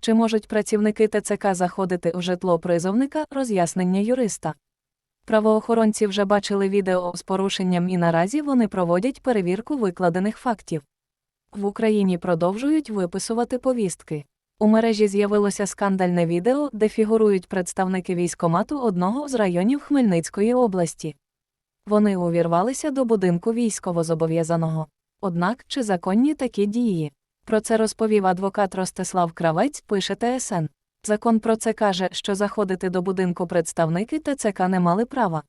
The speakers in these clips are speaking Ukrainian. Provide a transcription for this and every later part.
Чи можуть працівники ТЦК заходити у житло призовника, роз'яснення юриста. Правоохоронці вже бачили відео з порушенням і наразі вони проводять перевірку викладених фактів. В Україні продовжують виписувати повістки. У мережі з'явилося скандальне відео, де фігурують представники військомату одного з районів Хмельницької області. Вони увірвалися до будинку військовозобов'язаного. Однак, чи законні такі дії? Про це розповів адвокат Ростислав Кравець, пише ТСН. Закон про це каже, що заходити до будинку представники ТЦК не мали права.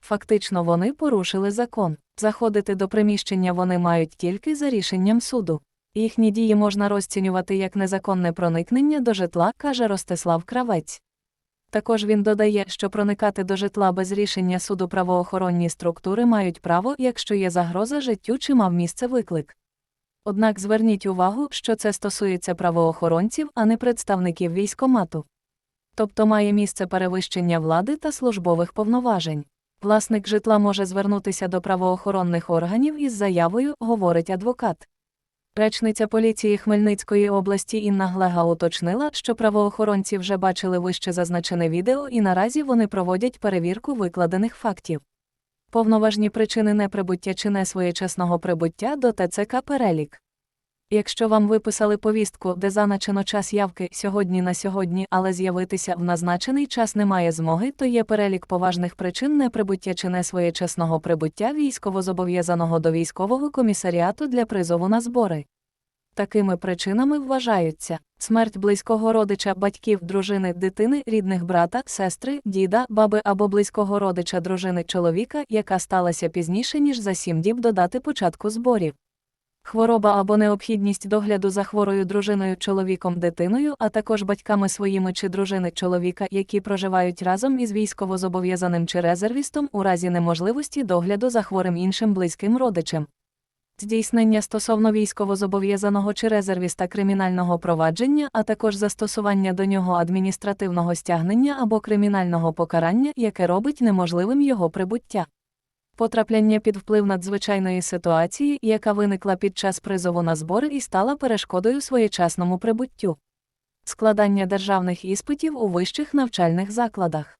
Фактично вони порушили закон. Заходити до приміщення вони мають тільки за рішенням суду. Їхні дії можна розцінювати як незаконне проникнення до житла, каже Ростислав Кравець. Також він додає, що проникати до житла без рішення суду правоохоронні структури мають право, якщо є загроза життю чи мав місце виклик. Однак зверніть увагу, що це стосується правоохоронців, а не представників військомату. Тобто має місце перевищення влади та службових повноважень. Власник житла може звернутися до правоохоронних органів із заявою, говорить адвокат. Речниця поліції Хмельницької області Інна Глега уточнила, що правоохоронці вже бачили вище зазначене відео і наразі вони проводять перевірку викладених фактів. Повноважні причини неприбуття чи несвоєчасного прибуття до ТЦК перелік. Якщо вам виписали повістку, де зазначено час явки сьогодні на сьогодні, але з'явитися в назначений час немає змоги, то є перелік поважних причин неприбуття чи несвоєчасного прибуття військовозобов'язаного до військового комісаріату для призову на збори. Такими причинами вважаються смерть близького родича, батьків, дружини, дитини, рідних брата, сестри, діда, баби або близького родича дружини чоловіка, яка сталася пізніше, ніж за сім діб до дати початку зборів. Хвороба або необхідність догляду за хворою дружиною чоловіком дитиною, а також батьками своїми чи дружини чоловіка, які проживають разом із військовозобов'язаним чи резервістом у разі неможливості догляду за хворим іншим близьким родичем. Здійснення стосовно військовозобов'язаного чи резервіста кримінального провадження, а також застосування до нього адміністративного стягнення або кримінального покарання, яке робить неможливим його прибуття. Потрапляння під вплив надзвичайної ситуації, яка виникла під час призову на збори і стала перешкодою своєчасному прибуттю. Складання державних іспитів у вищих навчальних закладах.